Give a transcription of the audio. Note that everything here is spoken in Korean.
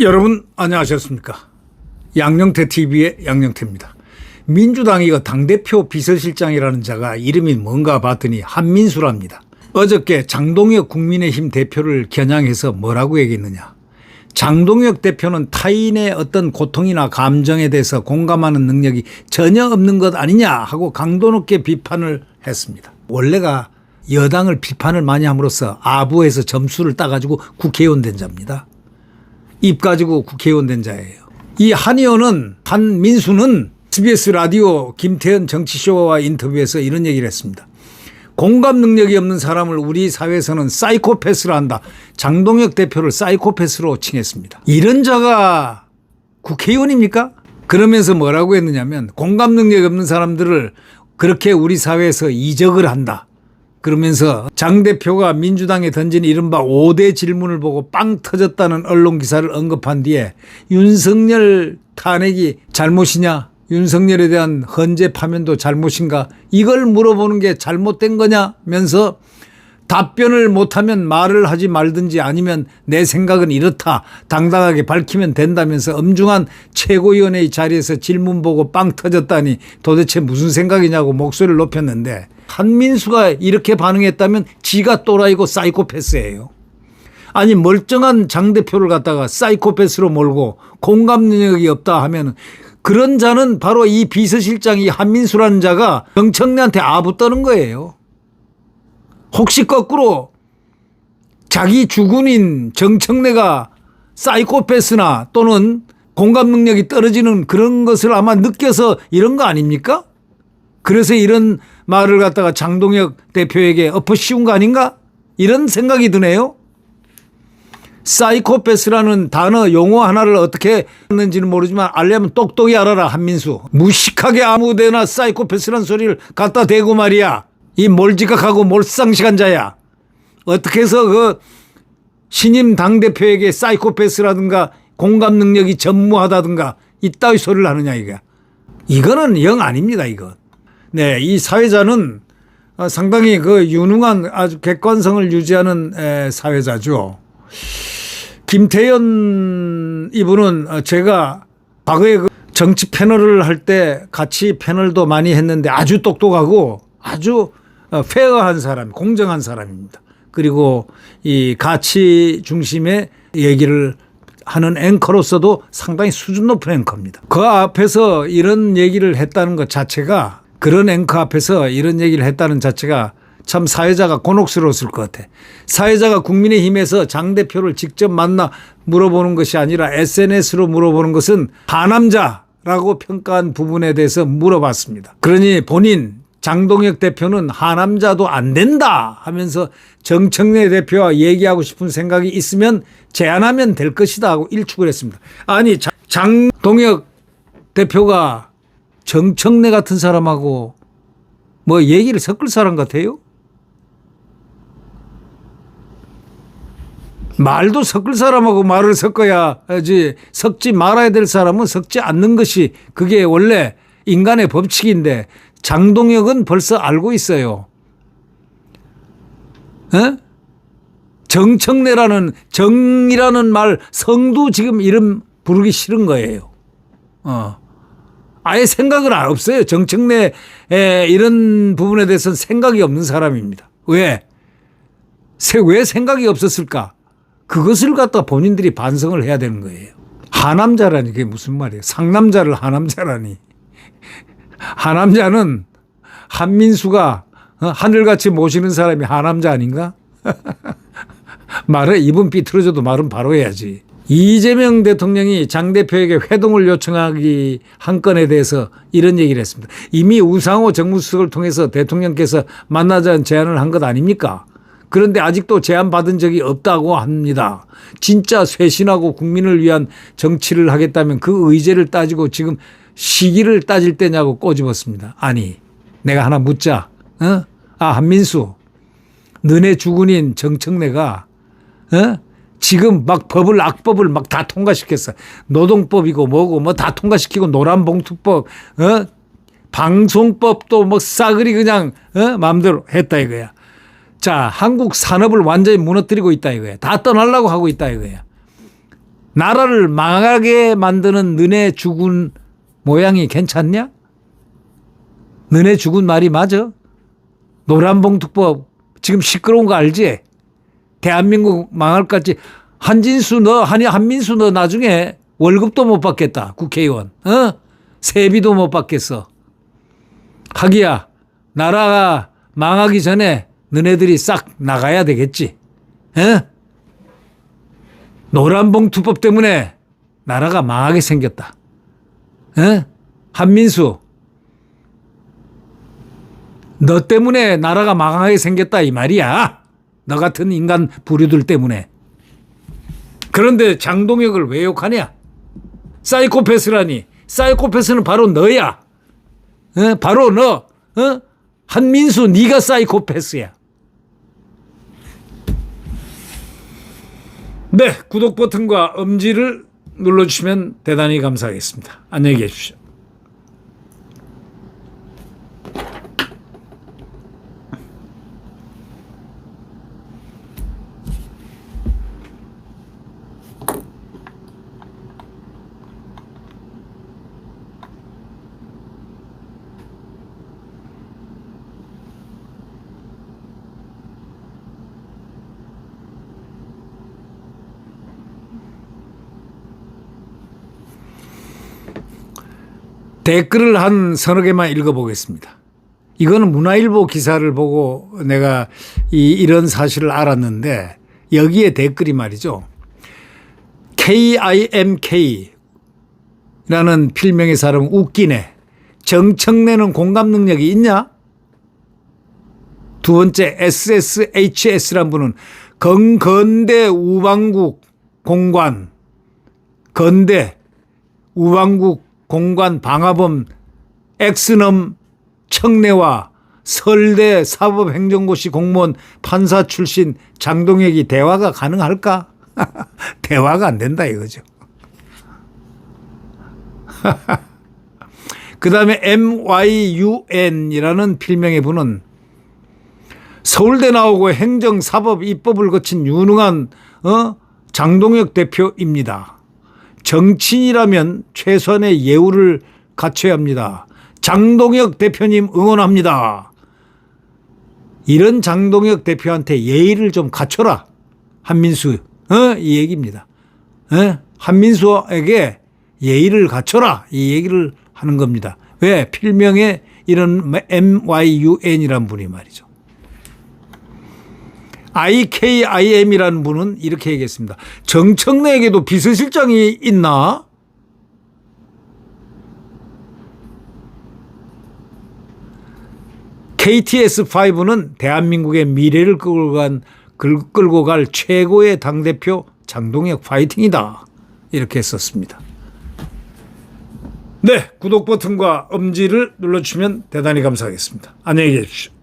여러분 안녕하셨습니까? 양영태 TV의 양영태입니다. 민주당이 그 당대표 비서실장이라는 자가 이름이 뭔가 봤더니 한민수랍니다. 어저께 장동혁 국민의힘 대표를 겨냥해서 뭐라고 얘기했느냐. 장동혁 대표는 타인의 어떤 고통이나 감정에 대해서 공감하는 능력이 전혀 없는 것 아니냐 하고 강도 높게 비판을 했습니다. 원래가 여당을 비판을 많이 함으로써 아부에서 점수를 따가지고 국회의원 된 자입니다. 입 가지고 국회의원 된 자예요. 이 한의원은 한민수는 SBS 라디오 김태현 정치쇼와 인터뷰에서 이런 얘기를 했습니다. 공감 능력이 없는 사람을 우리 사회에서는 사이코패스로 한다. 장동혁 대표를 사이코패스로 칭했습니다. 이런 자가 국회의원입니까? 그러면서 뭐라고 했느냐면 공감 능력이 없는 사람들을 그렇게 우리 사회에서 이적을 한다. 그러면서 장 대표가 민주당에 던진 이른바 5대 질문을 보고 빵 터졌다는 언론 기사를 언급한 뒤에 윤석열 탄핵이 잘못이냐? 윤석열에 대한 헌재 파면도 잘못인가? 이걸 물어보는 게 잘못된 거냐면서 답변을 못하면 말을 하지 말든지 아니면 내 생각은 이렇다 당당하게 밝히면 된다면서 엄중한 최고위원회의 자리에서 질문 보고 빵 터졌다니 도대체 무슨 생각이냐고 목소리를 높였는데 한민수가 이렇게 반응했다면 지가 또라이고 사이코패스예요. 아니 멀쩡한 장 대표를 갖다가 사이코패스로 몰고 공감 능력이 없다 하면 그런 자는 바로 이 비서실장 이 한민수라는 자가 정청래한테 아부 떠는 거예요. 혹시 거꾸로 자기 주군인 정청래가 사이코패스나 또는 공감 능력이 떨어지는 그런 것을 아마 느껴서 이런 거 아닙니까? 그래서 이런 말을 갖다가 장동혁 대표에게 엎어 씌운 거 아닌가? 이런 생각이 드네요. 사이코패스라는 단어 용어 하나를 어떻게 했는지는 모르지만 알려면 똑똑히 알아라 한민수 무식하게 아무데나 사이코패스라는 소리를 갖다 대고 말이야 이 몰지각하고 몰상식한 자야. 어떻게 해서 그 신임 당대표에게 사이코패스라든가 공감 능력이 전무하다든가 이따위 소리를 하느냐 이게. 이거는 영 아닙니다 이거. 네 이 사회자는 어, 상당히 그 유능한 아주 객관성을 유지하는 에, 사회자죠. 김태현 이분은 어, 제가 과거에 그 정치 패널을 할 때 같이 패널도 많이 했는데 아주 똑똑하고 아주 어, 페어한 사람, 공정한 사람입니다. 그리고 이 가치 중심의 얘기를 하는 앵커로서도 상당히 수준 높은 앵커입니다. 그 앞에서 이런 얘기를 했다는 것 자체가 그런 앵커 앞에서 이런 얘기를 했다는 자체가 참 사회자가 곤혹스러웠을 것 같아. 사회자가 국민의힘에서 장 대표를 직접 만나 물어보는 것이 아니라 SNS로 물어보는 것은 하남자라고 평가한 부분에 대해서 물어봤습니다. 그러니 본인 장동혁 대표는 하남자도 안 된다 하면서 정청래 대표와 얘기하고 싶은 생각이 있으면 제안하면 될 것이다 하고 일축을 했습니다. 아니 장- 장동혁 대표가 정청래 같은 사람하고 뭐 얘기를 섞을 사람 같아요? 말도 섞을 사람하고 말을 섞어야지 섞지 말아야 될 사람은 섞지 않는 것이 그게 원래 인간의 법칙인데 장동혁은 벌써 알고 있어요. 에? 정청래라는 정이라는 말 성도 지금 이름 부르기 싫은 거예요. 어. 아예 생각은 없어요. 정청래 이런 부분에 대해서는 생각이 없는 사람입니다. 왜? 세- 왜 생각이 없었을까? 그것을 갖다 본인들이 반성을 해야 되는 거예요. 하남자라니 그게 무슨 말이에요? 상남자를 하남자라니. 하남자는 한민수가 어, 하늘같이 모시는 사람이 하남자 아닌가? 말을 입은 삐뚤어져도 말은 바로 해야지. 이재명 대통령이 장 대표에게 회동을 요청하기 한 건에 대해서 이런 얘기를 했습니다. 이미 우상호 정무수석을 통해서 대통령께서 만나자는 제안을 한 것 아닙니까? 그런데 아직도 제안 받은 적이 없다고 합니다. 진짜 쇄신하고 국민을 위한 정치를 하겠다면 그 의제를 따지고 지금 시기를 따질 때냐고 꼬집었습니다. 아니, 내가 하나 묻자. 어? 아, 한민수. 너네 주군인 정청래가 어? 지금 막 법을 악법을 막 다 통과시켰어. 노동법이고 뭐고 뭐 다 통과시키고 노란봉투법, 어? 방송법도 뭐 싸그리 그냥 어? 마음대로 했다 이거야. 자, 한국 산업을 완전히 무너뜨리고 있다 이거야. 다 떠나려고 하고 있다 이거야. 나라를 망하게 만드는 너네 죽은 모양이 괜찮냐? 너네 죽은 말이 맞아? 노란봉투법 지금 시끄러운 거 알지? 대한민국 망할 것같지? 한진수 너 한이 한민수 너 나중에 월급도 못 받겠다 국회의원. 어? 세비도 못 받겠어. 하기야 나라가 망하기 전에 너네들이 싹 나가야 되겠지. 어? 노란봉투법 때문에 나라가 망하게 생겼다 어 한민수 너 때문에 나라가 망하게 생겼다 이 말이야. 너 같은 인간 부류들 때문에. 그런데 장동혁을 왜 욕하냐? 사이코패스라니. 사이코패스는 바로 너야. 어? 바로 너. 어? 한민수 네가 사이코패스야. 네, 구독 버튼과 엄지를 눌러주시면 대단히 감사하겠습니다. 안녕히 계십시오. 댓글을 한 서너 개만 읽어보겠습니다. 이거는 문화일보 기사를 보고 내가 이, 이런 사실을 알았는데 여기에 댓글이 말이죠. KIMK 라는 필명의 사람 웃기네. 정청래는 공감 능력이 있냐? 두 번째 SSHS란 분은 건건대 우방국 공관 건대 우방국 공관 방화범 엑스넘 청래와 설대 사법행정고시 공무원 판사 출신 장동혁이 대화가 가능할까? 대화가 안 된다 이거죠. 그 다음에 MYUN이라는 필명의 분은 서울대 나오고 행정, 사법, 입법을 거친 유능한 어? 장동혁 대표입니다. 정치인이라면 최소한의 예우를 갖춰야 합니다. 장동혁 대표님 응원합니다. 이런 장동혁 대표한테 예의를 좀 갖춰라. 한민수. 어? 이 얘기입니다. 어? 한민수에게 예의를 갖춰라. 이 얘기를 하는 겁니다. 왜? 필명에 이런 MYUN이란 분이 말이죠. IKIM이라는 분은 이렇게 얘기했습니다. 정청래에게도 비서실장이 있나? KTS5는 대한민국의 미래를 끌고, 간, 끌고 갈 최고의 당대표 장동혁 파이팅이다. 이렇게 썼습니다. 네, 구독 버튼과 엄지를 눌러주시면 대단히 감사하겠습니다. 안녕히 계십시오.